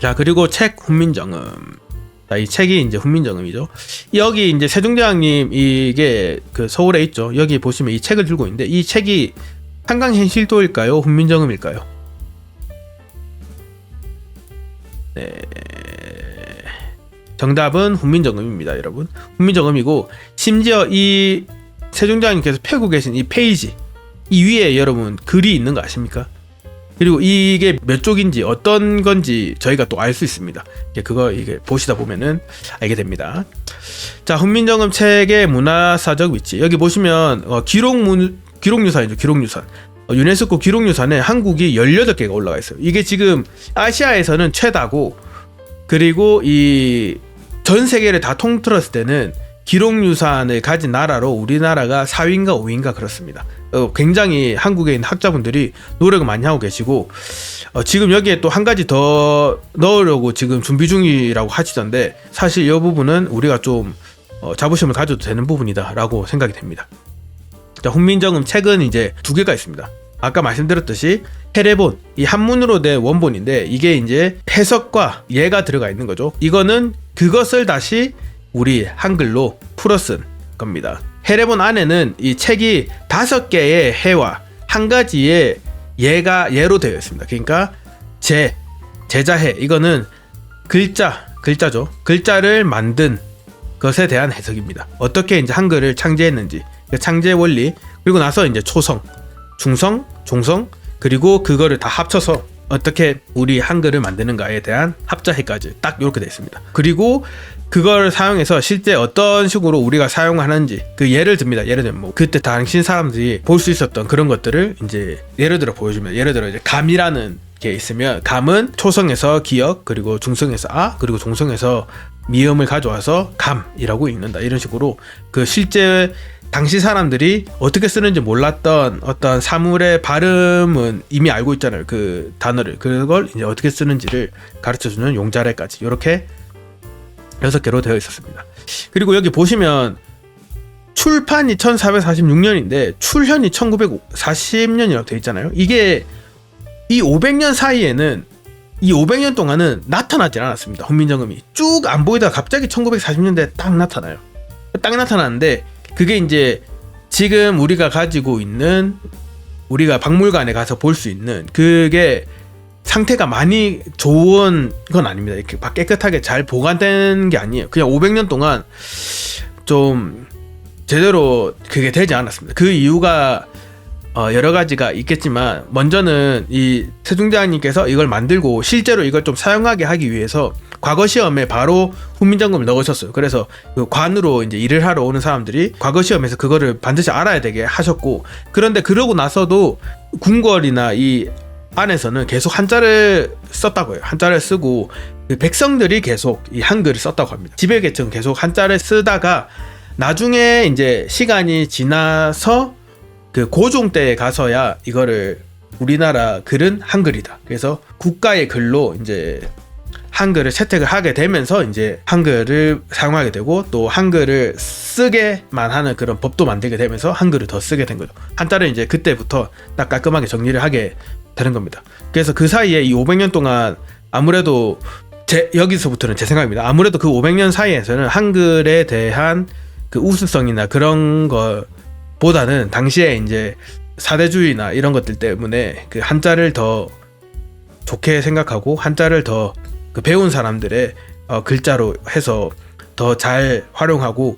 자 그리고 책 훈민정음. 자, 이 책이 이제 훈민정음이죠. 여기 이제 세종대왕님 이게 그 서울에 있죠. 여기 보시면 이 책을 들고 있는데 이 책이 한강현실도일까요? 훈민정음일까요? 네. 정답은 훈민정음입니다, 여러분. 훈민정음이고 심지어 이 세종대왕님께서 펴고 계신 이 페이지 이 위에 여러분 글이 있는 거 아십니까? 그리고 이게 몇 쪽인지 어떤 건지 저희가 또 알 수 있습니다. 그거 이게 보시다 보면은 알게 됩니다. 자, 훈민정음 책의 문화사적 위치 여기 보시면 어, 기록문 기록유산이죠, 기록유산. 어, 유네스코 기록유산에 한국이 18개가 올라가 있어요. 이게 지금 아시아에서는 최다고 그리고 이 전 세계를 다 통틀었을 때는 기록 유산을 가진 나라로 우리나라가 4위인가 5위인가 그렇습니다. 어, 굉장히 한국에 있는 학자분들이 노력을 많이 하고 계시고 어, 지금 여기에 또 한 가지 더 넣으려고 지금 준비 중이라고 하시던데 사실 이 부분은 우리가 좀 어, 자부심을 가져도 되는 부분이다라고 생각이 됩니다. 자, 훈민정음 책은 이제 두 개가 있습니다. 아까 말씀드렸듯이 헤레본 이 한문으로 된 원본인데 이게 이제 해석과 예가 들어가 있는 거죠. 이거는 그것을 다시 우리 한글로 풀어 쓴 겁니다. 헤레본 안에는 이 책이 다섯 개의 해와 한 가지의 예가 예로 되어 있습니다. 그러니까 제 제자해 이거는 글자 글자죠. 글자를 만든 것에 대한 해석입니다. 어떻게 이제 한글을 창제했는지 그 창제 원리 그리고 나서 이제 초성, 중성, 종성 그리고 그거를 다 합쳐서 어떻게 우리 한글을 만드는가에 대한 합자해까지 딱 이렇게 되어 있습니다. 그리고 그걸 사용해서 실제 어떤 식으로 우리가 사용하는지 그 예를 듭니다. 예를 들면 뭐 그때 당신 사람들이 볼 수 있었던 그런 것들을 이제 예를 들어 보여주면 예를 들어 이제 감이라는 게 있으면 감은 초성에서 기억 그리고 중성에서 아 그리고 종성에서 미음을 가져와서 감이라고 읽는다. 이런 식으로 그 실제 당시 사람들이 어떻게 쓰는지 몰랐던 어떤 사물의 발음은 이미 알고 있잖아요. 그 단어를. 그걸 이제 어떻게 쓰는지를 가르쳐 주는 용자래까지. 이렇게 여섯 개로 되어 있었습니다. 그리고 여기 보시면 출판이 1446년인데 출현이 1940년이라고 되어 있잖아요. 이게 이 500년 사이에는 이 500년 동안은 나타나질 않았습니다. 훈민정음이 쭉 안 보이다가 갑자기 1940년대에 딱 나타나요. 딱 나타나는데 그게 이제 지금 우리가 가지고 있는 우리가 박물관에 가서 볼 수 있는 그게 상태가 많이 좋은 건 아닙니다. 이렇게 막 깨끗하게 잘 보관된 게 아니에요. 그냥 500년 동안 좀 제대로 그게 되지 않았습니다. 그 이유가 어 여러 가지가 있겠지만 먼저는 이 세종대왕님께서 이걸 만들고 실제로 이걸 좀 사용하게 하기 위해서 과거 시험에 바로 훈민정음을 넣으셨어요. 그래서 그 관으로 이제 일을 하러 오는 사람들이 과거 시험에서 그거를 반드시 알아야 되게 하셨고 그런데 그러고 나서도 궁궐이나 이 안에서는 계속 한자를 썼다고 해요. 한자를 쓰고 그 백성들이 계속 이 한글을 썼다고 합니다. 지배계층 계속 한자를 쓰다가 나중에 이제 시간이 지나서 그 고종 때에 가서야 이거를 우리나라 글은 한글이다. 그래서 국가의 글로 이제 한글을 채택을 하게 되면서 이제 한글을 사용하게 되고 또 한글을 쓰게만 하는 그런 법도 만들게 되면서 한글을 더 쓰게 된 거죠. 한자를 이제 그때부터 딱 깔끔하게 정리를 하게 되는 겁니다. 그래서 그 사이에 이 500년 동안 아무래도 제 여기서부터는 제 생각입니다. 아무래도 그 500년 사이에서는 한글에 대한 그 우수성이나 그런 것보다는 당시에 이제 사대주의나 이런 것들 때문에 그 한자를 더 좋게 생각하고 한자를 더 그 배운 사람들의 어, 글자로 해서 더 잘 활용하고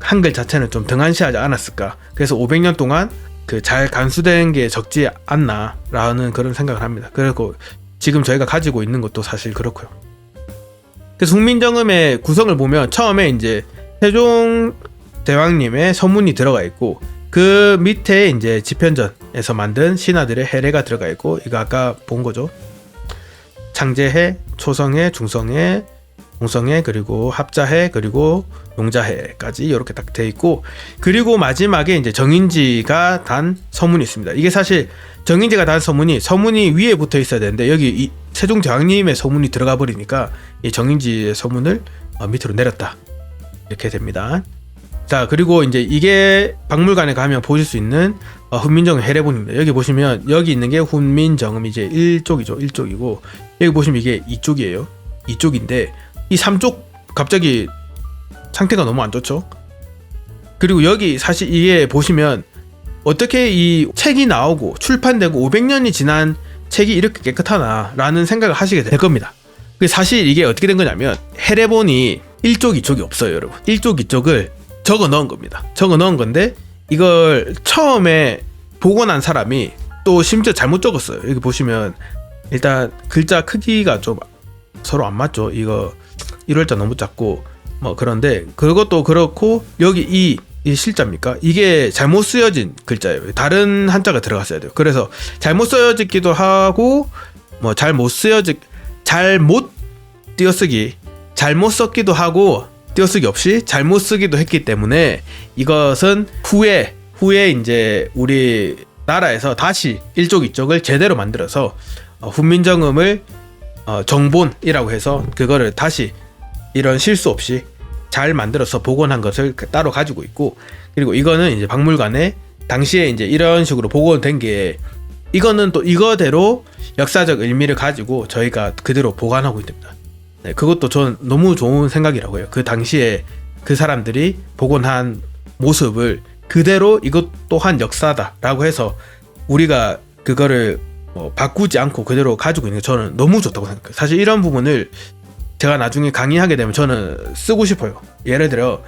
한글 자체는 좀 등한시하지 않았을까. 그래서 500년 동안 그 잘 간수된 게 적지 않나라는 그런 생각을 합니다. 그리고 지금 저희가 가지고 있는 것도 사실 그렇고요. 그래서 국민정음의 구성을 보면 처음에 이제 세종 대왕님의 서문이 들어가 있고 그 밑에 이제 지편전에서 만든 신하들의 해례가 들어가 있고 이거 아까 본 거죠. 창제해, 초성해, 중성해, 공성해 그리고 합자해 그리고 용자해까지 이렇게 딱 돼 있고 그리고 마지막에 이제 정인지가 단 서문이 있습니다. 이게 사실 정인지가 단 서문이 서문이 위에 붙어 있어야 되는데 여기 이 세종 대왕님의 서문이 들어가 버리니까 이 정인지의 서문을 어, 밑으로 내렸다 이렇게 됩니다. 자 그리고 이제 이게 박물관에 가면 보실 수 있는 어, 훈민정음 해례본입니다. 여기 보시면 여기 있는 게 훈민정음 이제 1쪽이죠. 1쪽이고 여기 보시면 이게 2쪽이에요. 2쪽인데 이 3쪽 갑자기 상태가 너무 안 좋죠. 그리고 여기 사실 이게 보시면 어떻게 이 책이 나오고 출판되고 500년이 지난 책이 이렇게 깨끗하나라는 생각을 하시게 될 겁니다. 그 사실 이게 어떻게 된 거냐면 해례본이 1쪽 2쪽이 없어요, 여러분. 1쪽 2쪽을 적어 넣은 겁니다. 적어 넣은 건데 이걸 처음에 난 사람이 또 심지어 잘못 적었어요. 여기 보시면 일단 글자 크기가 좀 서로 안 맞죠. 이거 1월자 너무 작고 뭐 그런데 그것도 그렇고 여기 이, 이 실자입니까? 이게 잘못 쓰여진 글자예요. 다른 한자가 들어갔어야 돼요. 그래서 잘못 쓰여졌기도 하고 뭐 잘못 쓰여지 잘못 띄어쓰기 잘못 썼기도 하고 띄어쓰기 없이 잘못 쓰기도 했기 때문에 이것은 후에 후에 이제 우리 나라에서 다시 일족 이쪽을 제대로 만들어서 어, 훈민정음을 어, 정본이라고 해서 그거를 다시 이런 실수 없이 잘 만들어서 복원한 것을 그- 따로 가지고 있고 그리고 이거는 이제 박물관에 당시에 이제 이런 식으로 복원된 게 이거는 또 이거대로 역사적 의미를 가지고 저희가 그대로 보관하고 있습니다. 네, 그것도 전 너무 좋은 생각이라고 해요. 그 당시에 그 사람들이 복원한 모습을 그대로 이것 또한 역사다라고 해서 우리가 그거를 뭐 바꾸지 않고 그대로 가지고 있는 게 저는 너무 좋다고 생각해요. 사실 이런 부분을 제가 나중에 강의하게 되면 저는 쓰고 싶어요. 예를 들어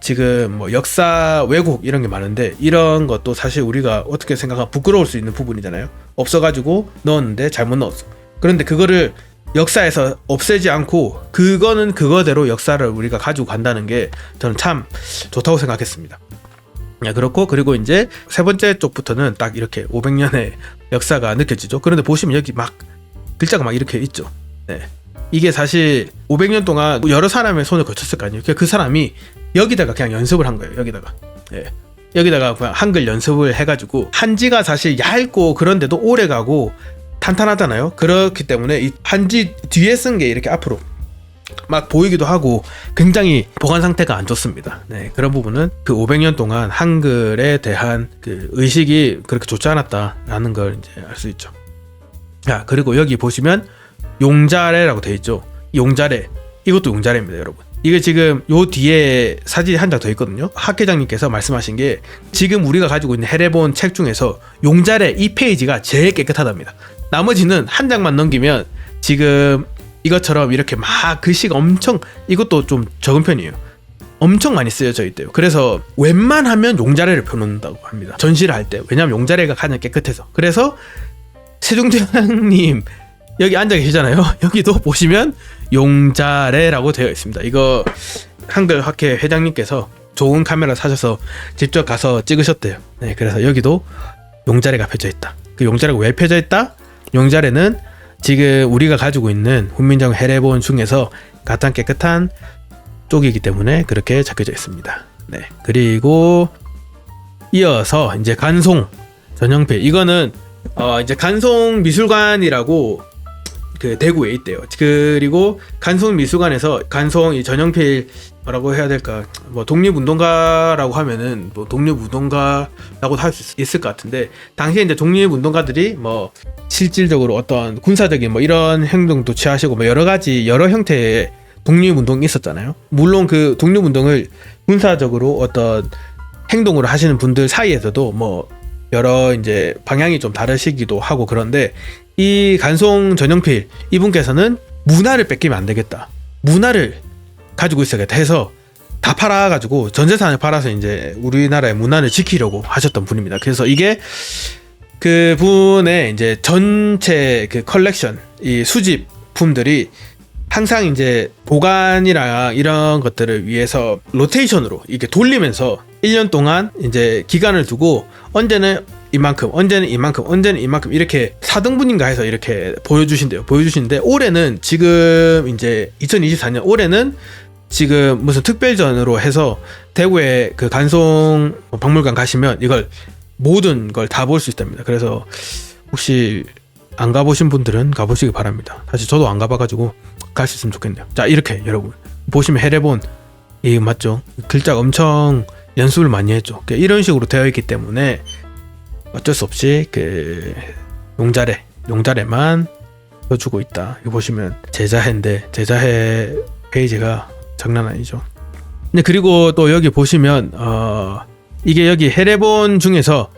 지금 뭐 역사 왜곡 이런 게 많은데 이런 것도 사실 우리가 어떻게 생각하면 부끄러울 수 있는 부분이잖아요. 없어가지고 넣었는데 잘못 넣었어. 그런데 그거를 역사에서 없애지 않고 그거는 그거대로 역사를 우리가 가지고 간다는 게 저는 참 좋다고 생각했습니다. 야, 그렇고 그리고 이제 세 번째 쪽부터는 딱 이렇게 500년의 역사가 느껴지죠. 그런데 보시면 여기 막 글자가 막 이렇게 있죠. 네. 이게 사실 500년 동안 여러 사람의 손을 거쳤을 거 아니에요. 그그 사람이 여기다가 그냥 연습을 한 거예요. 여기다가. 예. 여기다가 그냥 한글 연습을 해가지고 한지가 사실 얇고 그런데도 오래 가고 탄탄하잖아요. 그렇기 때문에 이 한지 뒤에 쓴 게 이렇게 앞으로 막 보이기도 하고 굉장히 보관 상태가 안 좋습니다. 네, 그런 부분은 그 500년 동안 한글에 대한 그 의식이 그렇게 좋지 않았다라는 걸 이제 알 수 있죠. 자, 그리고 여기 보시면 용자래라고 돼 있죠. 용자래. 이것도 용자래입니다, 여러분. 이게 지금 요 뒤에 사진이 한장 더 있거든요. 학 회장님께서 말씀하신 게 지금 우리가 가지고 있는 해례본 책 중에서 용자래 이 페이지가 제일 깨끗하답니다. 나머지는 한 장만 넘기면 지금 이것처럼 이렇게 막 글씨가 엄청 이것도 좀 적은 편이에요. 엄청 많이 쓰여져 있대요. 그래서 웬만하면 용자래를 펴놓는다고 합니다. 전시를 할 때. 왜냐하면 용자래가 가장 깨끗해서. 그래서 세종대왕님 여기 앉아 계시잖아요. 여기도 보시면 용자래라고 되어 있습니다. 이거 한글 학회 회장님께서 좋은 카메라 사셔서 직접 가서 찍으셨대요. 네, 그래서 여기도 용자래가 펴져 있다. 그 용자래가 왜 펴져 있다? 용자래는 지금 우리가 가지고 있는 훈민정 해례본 중에서 가장 깨끗한 쪽이기 때문에 그렇게 적혀져 있습니다. 네, 그리고 이어서 이제 간송 전형필 이거는 어 이제 간송 미술관이라고 그 대구에 있대요. 그리고 간송 미술관에서 간송 이 전형필 뭐라고 해야 될까 뭐 독립운동가라고 하면은 뭐 독립운동가라고 할 수 있을 것 같은데 당시에 이제 독립운동가들이 뭐 실질적으로 어떤 군사적인 뭐 이런 행동도 취하시고 뭐 여러 가지 여러 형태의 독립운동이 있었잖아요. 물론 그 독립운동을 군사적으로 어떤 행동으로 하시는 분들 사이에서도 뭐 여러 이제 방향이 좀 다르시기도 하고 그런데 이 간송 전영필 이분께서는 문화를 뺏기면 안 되겠다. 문화를 가지고 있어야겠다 해서 다 팔아가지고 전 재산을 팔아서 이제 우리나라의 문화를 지키려고 하셨던 분입니다. 그래서 이게 그 분의 이제 전체 그 컬렉션 이 수집품들이 항상 이제 보관이랑 이런 것들을 위해서 로테이션으로 이렇게 돌리면서 1년 동안 이제 기간을 두고 언제는 이만큼, 언제는 이만큼, 언제는 이만큼 이렇게 4등분인가 해서 이렇게 보여주신대요. 보여주시는데 올해는 지금 이제 2024년 올해는 지금 무슨 특별전으로 해서 대구에 그 간송 박물관 가시면 이걸 모든 걸 다 볼 수 있답니다. 그래서 혹시 안 가보신 분들은 가보시기 바랍니다. 사실 저도 안 가봐가지고 갈 수 있으면 좋겠네요. 자 이렇게 여러분 보시면 해례본 이 맞죠? 글자가 엄청 연습을 많이 했죠. 이런 식으로 되어 있기 때문에 어쩔 수 없이 그 용자래 용자래만 써주고 있다. 이거 보시면 제자해인데 제자해 페이지가 장난 아니죠. 근데 그리고 또 여기 보시면 어 이게 여기 해례본 중에서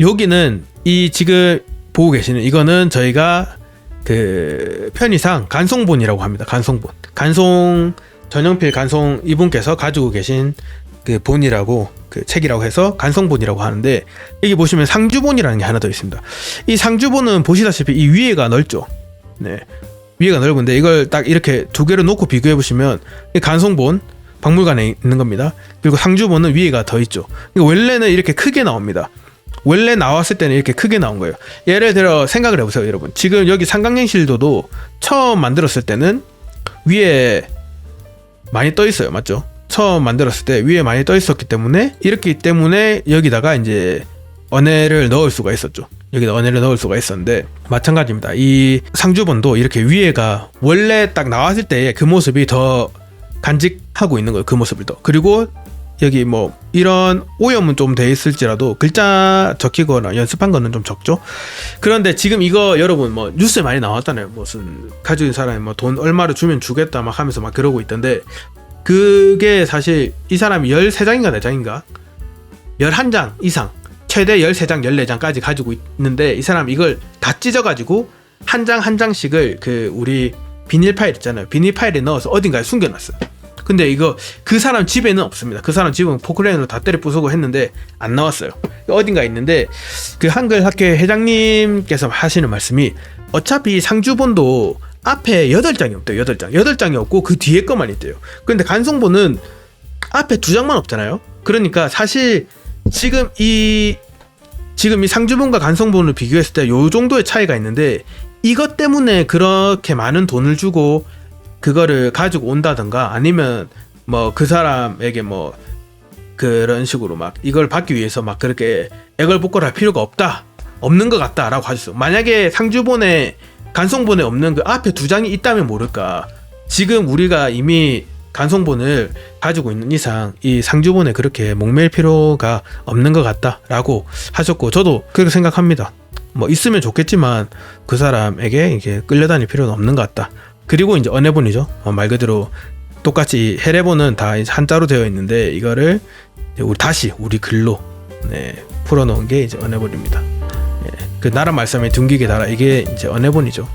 여기는 이 지금 보고 계시는 이거는 저희가 그 편의상 간송본이라고 합니다. 간송본. 간송 전영필 간송 이분께서 가지고 계신 그 본이라고 그 책이라고 해서 간송본이라고 하는데 여기 보시면 상주본이라는 게 하나 더 있습니다. 이 상주본은 보시다시피 이 위에가 넓죠. 네. 위에가 넓은데 이걸 딱 이렇게 두 개를 놓고 비교해 보시면 이 간송본 박물관에 있는 겁니다. 그리고 상주본은 위에가 더 있죠. 이거 원래는 이렇게 크게 나옵니다. 원래 나왔을 때는 이렇게 크게 나온 거예요. 예를 들어 생각을 해보세요, 여러분. 지금 여기 삼강행실도도 처음 만들었을 때는 위에 많이 떠 있어요, 맞죠? 처음 만들었을 때 위에 많이 떠 있었기 때문에 이렇기 때문에 여기다가 이제 언해를 넣을 수가 있었죠. 여기다 언해를 넣을 수가 있었는데 마찬가지입니다. 이 상주본도 이렇게 위에가 원래 딱 나왔을 때의 그 모습이 더 간직하고 있는 거예요. 그 모습을 더. 그리고 여기 뭐 이런 오염은 좀 돼 있을지라도 글자 적히거나 연습한 거는 좀 적죠. 그런데 지금 이거 여러분 뭐 뉴스에 많이 나왔잖아요. 무슨 가진 사람이 뭐 돈 얼마를 주면 주겠다 막 하면서 막 그러고 있던데 그게 사실 이 사람이 13장인가 4장인가 11장 이상 최대 13장 14장까지 가지고 있는데 이 사람 이걸 다 찢어 가지고 한장한 장씩을 그 우리 비닐 파일 있잖아요. 비닐 파일에 넣어서 어딘가에 숨겨 놨어요. 근데 이거 그 사람 집에는 없습니다. 그 사람 집은 포크레인으로 다 때려 부수고 했는데 안 나왔어요. 어딘가 있는데 그 한글 학회 회장님께서 하시는 말씀이 어차피 상주본도 앞에 8장이 없대요. 8장. 8장이 없고 그 뒤에 거만 있대요. 근데 간송본은 앞에 두 장만 없잖아요. 그러니까 사실 지금 이 지금 이 상주본과 간송본을 비교했을 때 요 정도의 차이가 있는데 이것 때문에 그렇게 많은 돈을 주고 그거를 가지고 온다던가 아니면 뭐 그 사람에게 뭐 그런 식으로 막 이걸 받기 위해서 막 그렇게 애걸복걸할 필요가 없다 없는 것 같다라고 하셨어. 만약에 상주본에 간송본에 없는 그 앞에 두 장이 있다면 모를까. 지금 우리가 이미 간송본을 가지고 있는 이상 이 상주본에 그렇게 목매일 필요가 없는 것 같다라고 하셨고 저도 그렇게 생각합니다. 뭐 있으면 좋겠지만 그 사람에게 이게 끌려다닐 필요는 없는 것 같다. 그리고 이제 언해본이죠. 어, 말 그대로 똑같이 해례본은 다 한자로 되어 있는데 이거를 우리 다시 우리 글로 네, 풀어놓은 게 이제 언해본입니다. 예, 그 나라 말씀에 둥기게 달아 이게 이제 언해본이죠.